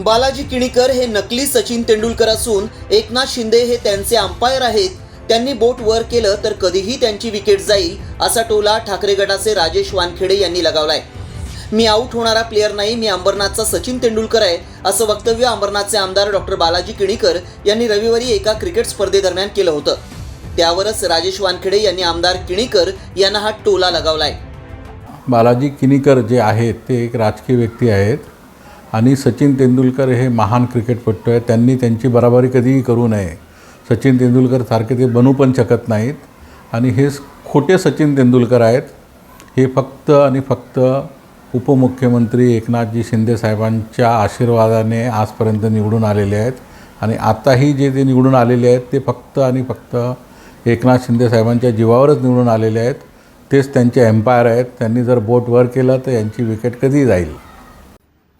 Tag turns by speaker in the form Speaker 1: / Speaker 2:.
Speaker 1: बालाजी किणीकर हे नकली सचिन तेंडुलकर असून एकनाथ शिंदे हे त्यांचे अंपायर आहेत. त्यांनी बोट वर केलं तर कधीही त्यांची विकेट जाईल असा टोला ठाकरे गटाचे राजेश वानखेडे यांनी लगावलाय. मी आऊट होणारा प्लेअर नाही मी अंबरनाथचा सचिन तेंडुलकर आहे असं वक्तव्य अंबरनाथचे आमदार डॉक्टर बालाजी किणीकर यांनी रविवारी एका क्रिकेट स्पर्धेदरम्यान केलं होतं. त्यावरच राजेश वानखेडे यांनी आमदार किणीकर यांना हा टोला लगावलाय.
Speaker 2: बालाजी किणीकर जे आहेत ते एक राजकीय व्यक्ती आहेत. आणि सचिन तेंडुलकर हे महान क्रिकेटपटू आहेत. त्यांनी त्यांची बराबरी कधीही करू नये. सचिन तेंडुलकर सारखे ते बनू पण शकत नाहीत. आणि हे खोटे सचिन तेंडुलकर आहेत. हे फक्त आणि फक्त उपमुख्यमंत्री एकनाथजी शिंदे साहेबांच्या आशीर्वादाने आजपर्यंत निवडून आलेले आहेत. आणि आताही जे ते निवडून आलेले आहेत ते फक्त आणि फक्त एकनाथ शिंदे साहेबांच्या जीवावरच निवडून आलेले आहेत. तेच त्यांचे एम्पायर आहेत. त्यांनी जर बोट वर केलं तर यांची विकेट कधी जाईल.